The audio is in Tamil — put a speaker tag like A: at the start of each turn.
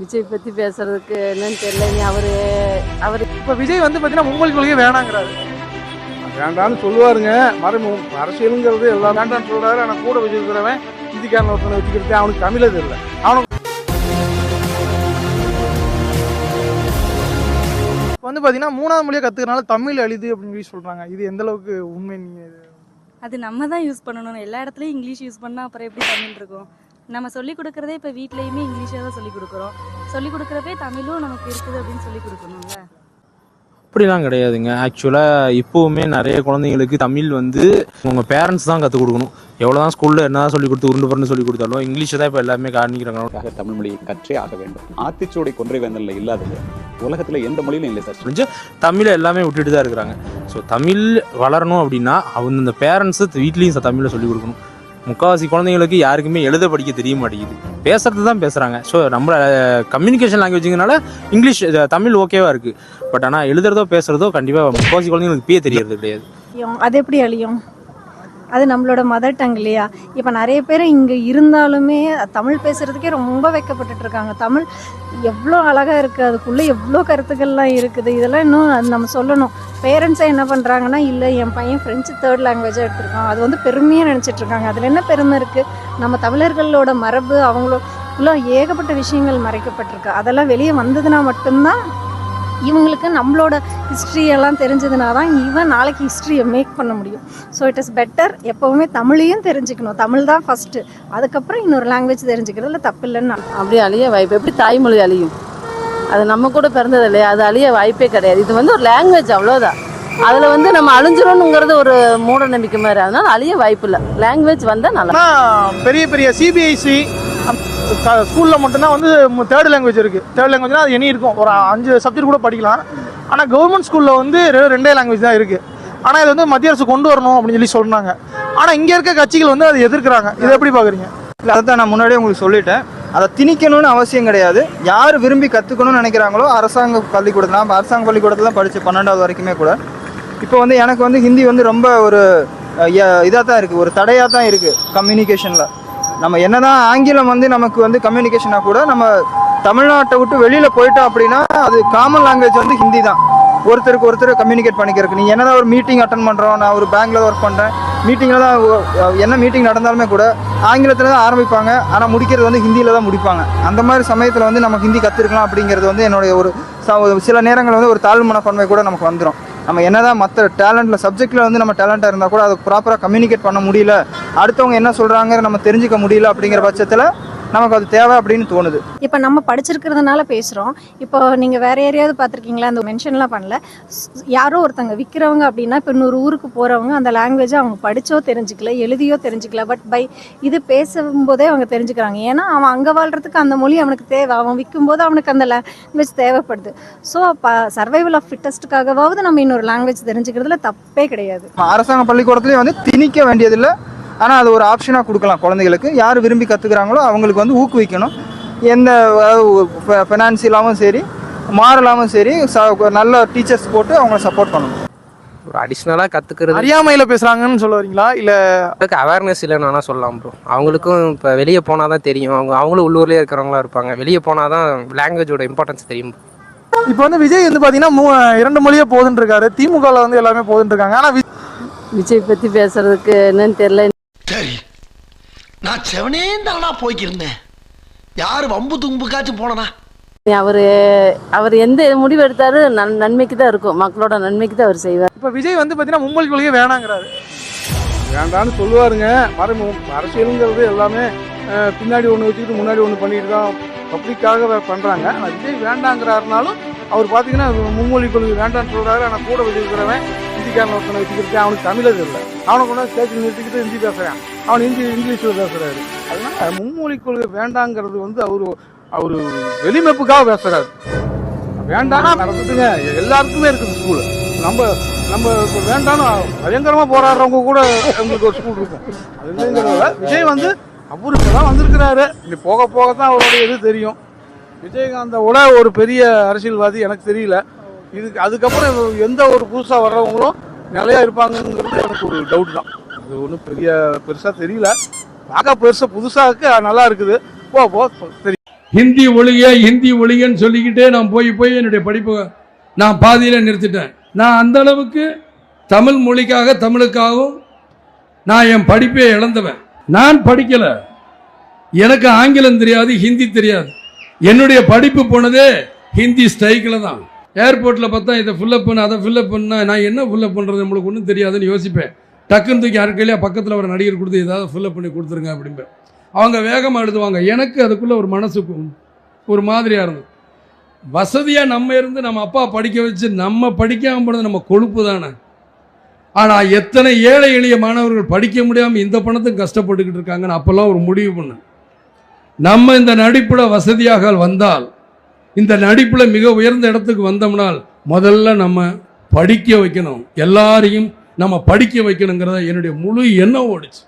A: விஜய் பற்றி பேசுறதுக்கு என்னன்னு தெரியல அவர் அவர்
B: இப்போ விஜய் வந்து பார்த்தீங்கன்னா மும்மொழி கொள்கையே வேணாங்கிறாரு. வேண்டாம்னு சொல்லுவாருங்க. மறைமு அரசியலுங்கிறது எல்லாம் வேண்டாம்னு சொல்றாரு. ஆனால் கூட வச்சிருக்கிறவன் ஹிந்திக்காரன் ஒருத்தனை வச்சுக்கிறது அவனுக்கு தமிழே தெரியல. அவனுக்கு இப்போ வந்து பார்த்தீங்கன்னா மூணாவது மொழியை கற்றுக்கனால தமிழ் அழிது அப்படின்னு சொல்லி சொல்கிறாங்க இது எந்த அளவுக்கு உண்மை நீங்கள்
C: அது நம்ம தான் யூஸ் பண்ணணும் எல்லா இடத்துலையும் இங்கிலீஷ் யூஸ் பண்ணால் அப்புறம் எப்படி தமிழ் இருக்கும்? நம்ம சொல்லி கொடுக்குறதே இப்போ வீட்லேயுமே இங்கிலீஷாக தான் சொல்லி கொடுக்குறோம். சொல்லி கொடுக்குறப்பே தமிழும் நமக்கு இருக்குது அப்படின்னு சொல்லி கொடுக்கணும்ல?
D: அப்படிலாம் கிடையாதுங்க. ஆக்சுவலாக இப்போவுமே நிறைய குழந்தைங்களுக்கு தமிழ் வந்து உங்கள் பேரண்ட்ஸ் தான் கற்றுக் கொடுக்கணும். எவ்வளோ தான் ஸ்கூலில் என்ன சொல்லி கொடுத்து உருண்டு பரண்டு சொல்லி கொடுத்தாலும் இங்கிலீஷை தான் இப்போ எல்லாமே காணிக்கிறாங்க
E: அதற்காக தமிழ் மொழியை கற்றே ஆக வேண்டும். ஆத்திச்சூடை கொன்றை வேந்தல்ல இல்லாதது உலகத்துல எந்த மொழியிலும் இல்லை சார்.
D: புரிஞ்சு தமிழை எல்லாமே விட்டுட்டு தான் இருக்கிறாங்க. ஸோ தமிழ் வளரணும் அப்படின்னா அவங்க இந்த பேரண்ட்ஸு வீட்லேயும் தமிழை சொல்லிக் கொடுக்கணும். முக்கால்வாசி குழந்தைங்களுக்கு யாருக்குமே எழுத படிக்க தெரிய மாட்டேங்குது. பேசுறது தான் பேசுகிறாங்க ஸோ நம்ம கம்யூனிகேஷன் லாங்குவேஜுங்கனால இங்கிலீஷ் தமிழ் ஓகேவா இருக்குது பட் ஆனால் எழுதுறதோ பேசுறதோ கண்டிப்பாக முக்கால்வாசி குழந்தைங்களுக்கு பே தெரியறது கிடையாது.
F: அது எப்படி அழியும்? அது நம்மளோட மதர் டங் இல்லையா? இப்போ நிறைய பேர் இங்கே இருந்தாலுமே தமிழ் பேசுகிறதுக்கே ரொம்ப வைக்கப்பட்டுட்டு இருக்காங்க. தமிழ் எவ்வளோ அழகாக இருக்குது அதுக்குள்ளே எவ்வளோ கருத்துக்கள்லாம் இருக்குது இதெல்லாம் இன்னும் அது நம்ம சொல்லணும். பேரண்ட்ஸை என்ன பண்ணுறாங்கன்னா இல்லை என் பையன் ஃப்ரெஞ்சு தேர்ட் லாங்குவேஜாக எடுத்திருக்கான். அது வந்து பெருமையாக நினச்சிட்டு இருக்காங்க. அதில் என்ன பெருமை இருக்குது நம்ம தமிழர்களோட மரபு அவங்களோட ஏகப்பட்ட விஷயங்கள் மறைக்கப்பட்டிருக்கு. அதெல்லாம் வெளியே வந்ததுன்னா மட்டும்தான் இவங்களுக்கு நம்மளோட ஹிஸ்ட்ரி எல்லாம் தெரிஞ்சதுனா தான் இவன் நாளைக்கு ஹிஸ்ட்ரியை மேக் பண்ண முடியும். ஸோ இட் இஸ் பெட்டர் எப்போவுமே தமிழையும் தெரிஞ்சுக்கணும். தமிழ் தான் ஃபஸ்ட்டு அதுக்கப்புறம் இன்னொரு லாங்குவேஜ் தெரிஞ்சுக்கிறதுல தப்பு இல்லைன்னு நான்
A: அப்படி அழிய வாய்ப்பு எப்படி தாய்மொழி அழியும்? அது நம்ம கூட பிறந்தது இல்லையா? அது அழிய வாய்ப்பே கிடையாது. இது வந்து ஒரு லாங்குவேஜ் அவ்வளோதான் அதில் வந்து நம்ம அழிஞ்சிரோனுங்கிறது ஒரு மூட நம்பிக்கை மாதிரி. அதனால அழிய வாய்ப்பு இல்லை. லாங்குவேஜ் வந்தால் நல்லா.
B: பெரிய பெரிய சிபிஐசி ஸ்கூலில் மட்டும்தான் வந்து தேர்ட் லாங்குவேஜ் இருக்குது தேர்ட் லாங்குவேஜ்னா அது இனி இருக்கும். ஒரு அஞ்சு சப்ஜெக்ட் கூட படிக்கலாம். ஆனால் கவர்மெண்ட் ஸ்கூலில் வந்து ரெ- ரெண்டே லாங்குவேஜ் தான் இருக்குது ஆனால் இது வந்து மத்திய அரசு கொண்டு வரணும் அப்படின்னு சொல்லி சொன்னாங்க. ஆனால் இங்கே இருக்க கட்சிகள் வந்து அதை எதிர்க்கிறாங்க. இதை எப்படி பார்க்குறீங்க
G: இல்லை அதான் நான் முன்னாடியே உங்களுக்கு சொல்லிட்டேன். அதை திணிக்கணும்னு அவசியம் கிடையாது. யார் விரும்பி கற்றுக்கணும்னு நினைக்கிறாங்களோ அரசாங்க பள்ளிக்கூடத்தில் நான் அரசாங்க பள்ளிக்கூடத்தில் தான் படித்து பன்னெண்டாவது வரைக்குமே கூட. இப்போ வந்து எனக்கு வந்து ஹிந்தி வந்து ரொம்ப ஒரு இதாக தான் இருக்குது ஒரு தடையாக தான் இருக்குது கம்யூனிகேஷனில் நம்ம என்னதான் ஆங்கிலம் வந்து நமக்கு வந்து கம்யூனிகேஷனாக கூட நம்ம தமிழ்நாட்டை விட்டு வெளியில் போயிட்டோம் அப்படின்னா அது காமன் லாங்குவேஜ் வந்து ஹிந்தி தான். ஒருத்தருக்கு ஒருத்தர் கம்யூனிகேட் பண்ணிக்கிறதுக்கு. நீ என்னதான் ஒரு மீட்டிங் அட்டன் பண்ணுறோம் நான் ஒரு பேங்க்கில் ஒர்க் பண்ணுறேன் மீட்டிங்கில் தான் என்ன மீட்டிங் நடந்தாலுமே கூட ஆங்கிலத்தில் தான் ஆரம்பிப்பாங்க ஆனால் முடிக்கிறது வந்து ஹிந்தியில் தான் முடிப்பாங்க. அந்த மாதிரி சமயத்தில் வந்து நம்ம ஹிந்தி கற்றுருக்கலாம் அப்படிங்கிறது வந்து என்னுடைய ஒரு ஒரு சில நேரங்கள் வந்து ஒரு தாழ்வு மனப்பான்மை கூட நமக்கு வந்துடும் நம்ம என்னதான் மற்ற டேலண்ட்டில் சப்ஜெக்டில் வந்து நம்ம டேலண்ட்டாக இருந்தால் கூட அதை ப்ராப்பராக கம்யூனிகேட் பண்ண முடியல. அடுத்தவங்க என்ன சொல்கிறாங்க நம்ம தெரிஞ்சுக்க முடியல அப்படிங்கிற பட்சத்தில் நமக்கு அது தேவை அப்படின்னு தோணுது.
F: இப்போ நம்ம படிச்சிருக்கிறதுனால பேசுகிறோம் இப்போ நீங்கள் வேற யாரையாவது பார்த்துருக்கீங்களா? அந்த மென்ஷன்லாம் பண்ணல. யாரோ ஒருத்தங்க விற்கிறவங்க அப்படின்னா இப்போ இன்னொரு ஊருக்கு போகிறவங்க அந்த லாங்குவேஜை அவங்க படிச்சோ தெரிஞ்சுக்கல எழுதியோ தெரிஞ்சுக்கல பட் பை இது பேசும்போதே அவங்க தெரிஞ்சுக்கிறாங்க. ஏன்னா அவன் அங்கே வாழ்கிறதுக்கு அந்த மொழி அவனுக்கு தேவை. அவன் விற்கும்போது அவனுக்கு அந்த லாங்குவேஜ் தேவைப்படுது. ஸோ அப்போ சர்வைவல் ஆஃப் ஃபிட்டஸ்ட்டுக்காகவாவது நம்ம இன்னொரு லாங்குவேஜ் தெரிஞ்சுக்கிறதுல தப்பே கிடையாது.
G: அரசாங்க பள்ளிக்கூடத்துலேயே வந்து திணிக்க வேண்டியதில்லை. ஆனால் அது ஒரு ஆப்ஷனாக கொடுக்கலாம் குழந்தைகளுக்கு. யார் விரும்பி கற்றுக்குறாங்களோ அவங்களுக்கு வந்து ஊக்குவிக்கணும். எந்த ஃபினான்சியலாகவும் சரி மாரலாகவும் சரி ச- நல்ல டீச்சர்ஸ் போட்டு அவங்கள சப்போர்ட் பண்ணணும்.
H: ஒரு அடிஷ்னலாக கற்றுக்கிறது
B: அறியாமையில பேசுறாங்கன்னு சொல்ல வரீங்களா? இல்லை
H: அவேர்னஸ் இல்லைன்னு வேணால் சொல்லலாம் ப்ரோ அவங்களுக்கும் இப்போ வெளியே போனால் தான் தெரியும். அவங்க அவங்களும் உள்ளூர்லேயே இருக்கிறவங்களா இருப்பாங்க. வெளியே போனால் தான் லாங்குவேஜோட இம்பார்ட்டன்ஸ் தெரியும்.
B: இப்போ வந்து விஜய் வந்து பார்த்தீங்கன்னா மூ இரண்டு மொழியே போதுன்னு இருக்காரு. திமுகவில் வந்து எல்லாமே போதுன்னு இருக்காங்க. ஆனால்
A: விஜய் பற்றி பேசுறதுக்கு என்னன்னு தெரியல.
I: சரி. நான் செவனே தானா போய்க்கிருந்தேன். யாரு வம்பு தும்புக்காச்சும் போனனா?
A: அவர் அவர் எந்த முடிவு எடுத்தாரு நன் நன்மைக்கு தான் இருக்கும். மக்களோட நன்மைக்கு தான் அவர் செய்வார்.
B: இப்போ விஜய் வந்து பார்த்தீங்கன்னா மும்மொழி கொள்கையே வேணாங்கிறாரு. வேண்டாம்னு சொல்லுவாருங்க. மறைமு அரசியலுங்கிறது எல்லாமே பின்னாடி ஒன்று வச்சுக்கிட்டு முன்னாடி ஒன்று பண்ணிட்டு தான் பப்ளிக்காக பண்ணுறாங்க ஆனால் விஜய் வேண்டாங்கிறாருனாலும் அவர் பார்த்தீங்கன்னா மும்மொழி கொள்கை வேண்டாம்னு சொல்கிறாரு ஆனால் கூட வச்சிருக்கிறவன் ஹிந்திக்காரன் ஒருத்தனை வச்சுக்கிட்டு அவனுக்கு தமிழ் இல்லை. அவனை கொண்டு வந்து ஸ்டேஷன் நிறுத்திக்கிட்டு ஹிந்தி பேசுகிறான் அவன் ஹிந்தி இங்கிலீஷில் பேசுகிறாரு அதனால் மும்மொழி கொள்கை வேண்டாங்கிறது வந்து அவர் அவர் வெளிமைப்புக்காக பேசுகிறாரு வேண்டாம் நடந்துட்டுங்க எல்லாருக்குமே இருக்குது ஸ்கூலு நம்ம நம்ம இப்போ வேண்டாம்னு பயங்கரமாக போராடுறவங்க கூட எங்களுக்கு ஒரு ஸ்கூல் இருக்கும். அது இல்லைங்கிறத விஜய் வந்து அவருக்கு தான் வந்திருக்கிறாரு. இனி போக போக தான் அவருடைய இது தெரியும். விஜயகாந்தோட ஒரு பெரிய அரசியல்வாதி எனக்கு தெரியல. இதுக்கு அதுக்கப்புறம் எந்த ஒரு புதுசாக வர்றவங்களும் நிலையா இருப்பாங்கங்கிறது எனக்கு ஒரு டவுட் தான். அது ஒன்றும் பெரிய பெருசாக தெரியல. பார்க்க பெருசாக புதுசாக நல்லா இருக்குது. போ போ தெரியும்
J: ஹிந்தி ஒழிக ஹிந்தி ஒழிகன்னு சொல்லிக்கிட்டே நான் போய் போய் என்னுடைய படிப்பை நான் பாதியில் நிறுத்திட்டேன். நான் அந்த அளவுக்கு தமிழ் மொழிக்காக தமிழுக்காகவும் நான் என் படிப்பை இழந்தவன். நான் படிக்கலை. எனக்கு ஆங்கிலம் தெரியாது ஹிந்தி தெரியாது. என்னுடைய படிப்பு போனதே ஹிந்தி ஸ்ட்ரைக்கில் தான். ஏர்போர்ட்டில் பார்த்தா இதை ஃபில்லப் பண்ண அதை ஃபில்லப் பண்ண நான் என்ன ஃபில்லப் பண்ணுறது நம்மளுக்கு ஒன்றும் தெரியாதுன்னு யோசிப்பேன். டக்குன்னு தூக்கி யாருக்கையிலேயே பக்கத்தில் ஒரு நடிகர் கொடுத்து ஏதாவது ஃபில்லப் பண்ணி கொடுத்துருங்க அப்படிம்பேன். அவங்க வேகமாக எழுதுவாங்க எனக்கு அதுக்குள்ளே ஒரு மனசு ஒரு மாதிரியாக இருந்தது. வசதியாக நம்ம இருந்து நம்ம அப்பா படிக்க வச்சு நம்ம படிக்காமல் போனது நம்ம கொழுப்பு தானே. ஆனால் எத்தனை ஏழை எளிய மாணவர்கள் படிக்க முடியாமல் இந்த பணத்துக்கு கஷ்டப்பட்டுக்கிட்டு இருக்காங்கன்னு அப்போல்லாம் ஒரு முடிவு பண்ணேன். நம்ம இந்த நடிப்பில் வசதியாக வந்தால் இந்த நடிப்பில் மிக உயர்ந்த இடத்துக்கு வந்தோம்னால் முதல்ல நம்ம படிக்க வைக்கணும். எல்லாரையும் நம்ம படிக்க வைக்கணுங்கிறத என்னுடைய முழு எண்ணம் ஓடிச்சு.